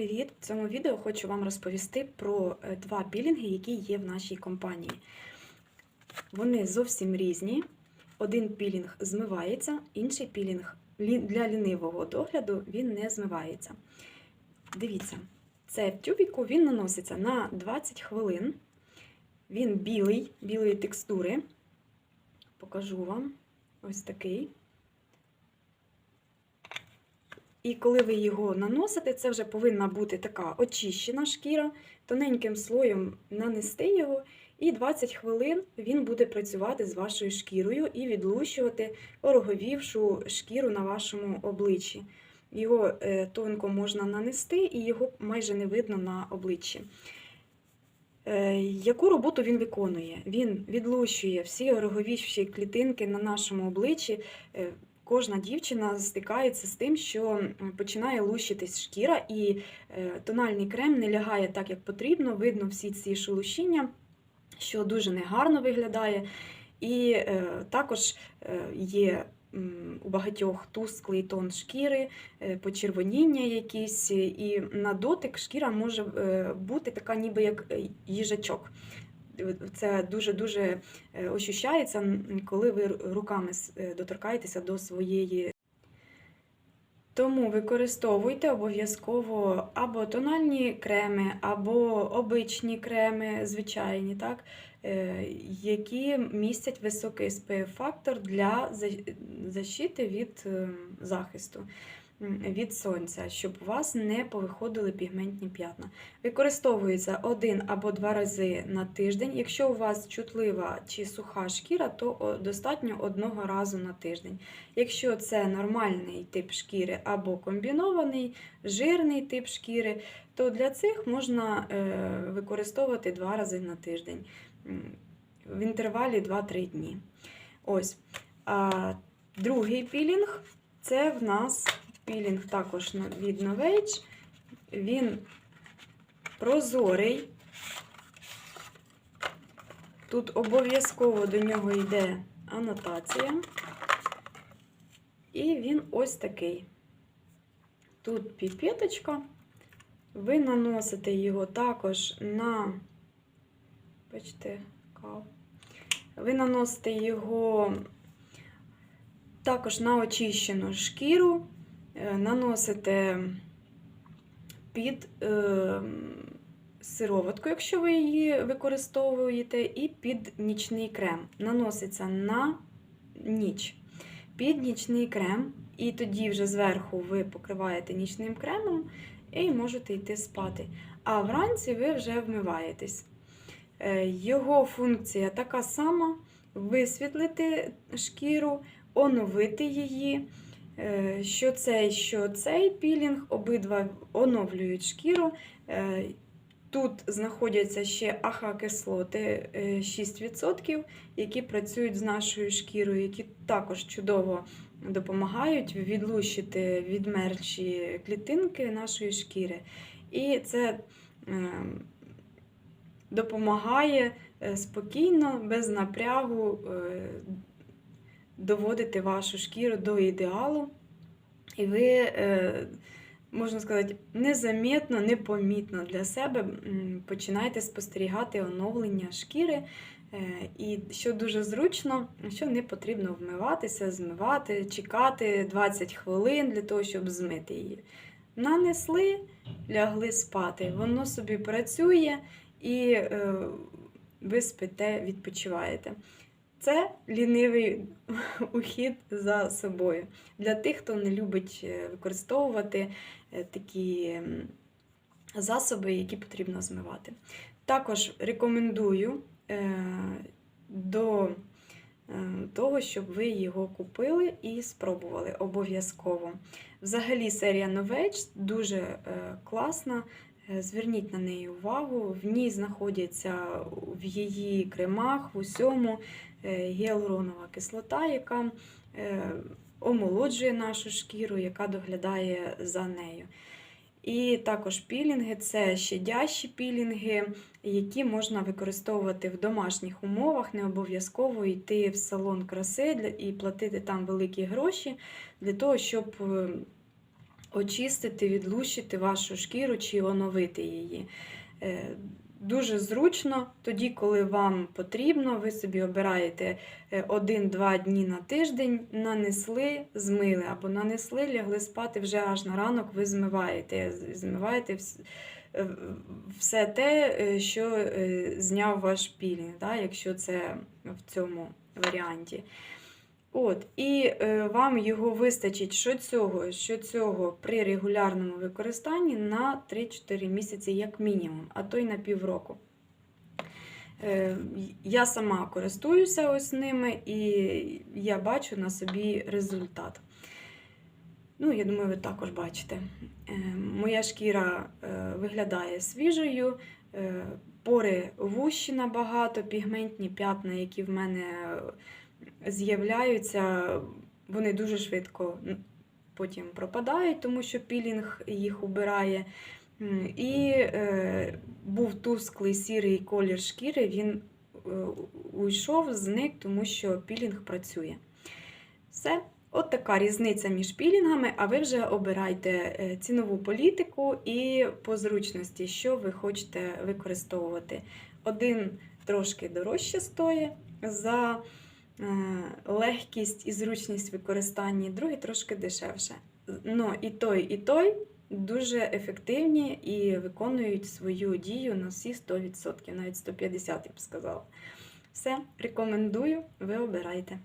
привіт! В цьому відео хочу вам розповісти про е, два пілінги, які є в нашій компанії. Вони зовсім різні. Один пілінг змивається, інший пілінг для лінивого догляду він не змивається. Дивіться, це в тюбіку він наноситься на 20 хвилин. Він білий, білої текстури. Покажу вам ось такий. І коли ви його наносите, це вже повинна бути така очищена шкіра, тоненьким слоєм нанести його, і 20 хвилин він буде працювати з вашою шкірою і відлущувати ороговівшу шкіру на вашому обличчі. Його е, тонко можна нанести, і його майже не видно на обличчі. Е, Яку роботу він виконує? Він відлущує всі ороговівші клітинки на нашому обличчі. Кожна дівчина стикається з тим, що починає лущитись шкіра, і е, тональний крем не лягає так, як потрібно. Видно всі ці шелушіння, що дуже негарно виглядає. І е, також е, є у багатьох тусклий тон шкіри, почервоніння якісь, і на дотик шкіра може бути така, ніби як їжачок. Це дуже-дуже е, ощущається, коли ви руками е, доторкаєтеся до своєї. Тому використовуйте обов'язково або тональні креми, або обичні креми, звичайні, так, е, які містять високий SPF-фактор для защити від е, захисту від сонця, щоб у вас не повиходили пігментні п'ятна. Використовується один або два рази на тиждень. Якщо у вас чутлива чи суха шкіра, то достатньо одного разу на тиждень. Якщо це нормальний тип шкіри або комбінований, жирний тип шкіри, то для цих можна е, використовувати два рази на тиждень в інтервалі 2-3 дні. Ось. А другий пілінг це в нас пілінг також від Novage. Він прозорий. Тут обов'язково до нього йде анотація. І він ось такий. Тут піпеточка. Ви наносите його також на, бачите, кав. Ви наносите його також на очищену шкіру, наносите під е, сироватку, якщо ви її використовуєте, і під нічний крем. Наноситься на ніч. Під нічний крем, і тоді вже зверху ви покриваєте нічним кремом і можете йти спати. А вранці ви вже вмиваєтесь. Е, Його функція така сама: висвітлити шкіру, оновити її. Е, Що цей, що цей пілінг, обидва оновлюють шкіру. Е, Тут знаходяться ще АХ-кислоти е, 6%, які працюють з нашою шкірою, які також чудово допомагають відлущити відмерчі клітинки нашої шкіри. І це е, допомагає е, спокійно, без напрягу е, доводити вашу шкіру до ідеалу. І ви, е, можна сказати, незамітно, непомітно для себе починаєте спостерігати оновлення шкіри. Е, І що дуже зручно, що не потрібно вмиватися, змивати, чекати 20 хвилин для того, щоб змити її. Нанесли, лягли спати. Воно собі працює і е, ви спите, відпочиваєте. Це лінивий ухід за собою. Для тих, хто не любить е, використовувати е, такі засоби, які потрібно змивати. Також рекомендую е, до того, щоб ви його купили і спробували обов'язково. Взагалі, серія Novage дуже класна. Е, Зверніть на неї увагу. В ній знаходяться в її кремах, в усьому е, гіалуронова кислота, яка е, омолоджує нашу шкіру, яка доглядає за нею. І також пілінги це щадящі пілінги, які можна використовувати в домашніх умовах, не обов'язково йти в салон краси і платити там великі гроші для того, щоб е, очистити, відлущити вашу шкіру чи оновити її. Е, Дуже зручно, тоді, коли вам потрібно, ви собі обираєте е, один-два дні на тиждень, нанесли, змили, або нанесли, лягли спати вже аж на ранок, ви змиваєте. Змиваєте е, все те, е, що е, зняв ваш пілінг, якщо це в цьому варіанті. От, і е, вам його вистачить що цього, що цього при регулярному використанні на 3-4 місяці, як мінімум, а то й на півроку. Е, я сама користуюся ось ними і я бачу на собі результат. Ну, я думаю, ви також бачите. Е, моя шкіра е, виглядає свіжою, е, пори вущі набагато, пігментні п'ятна, які в мене з'являються, вони дуже швидко потім пропадають, тому що пілінг їх убирає. І е, був тусклий сірий колір шкіри, він е, уйшов, зник, тому що пілінг працює. Все. От така різниця між пілінгами, а ви вже обирайте е, цінову політику і по зручності, що ви хочете використовувати. Один трошки дорожче стоїть за легкість і зручність використання, другий трошки дешевше. Ну, і той, і той дуже ефективні і виконують свою дію на всі 100%, навіть 150%, я б сказала. Все, рекомендую, ви обирайте.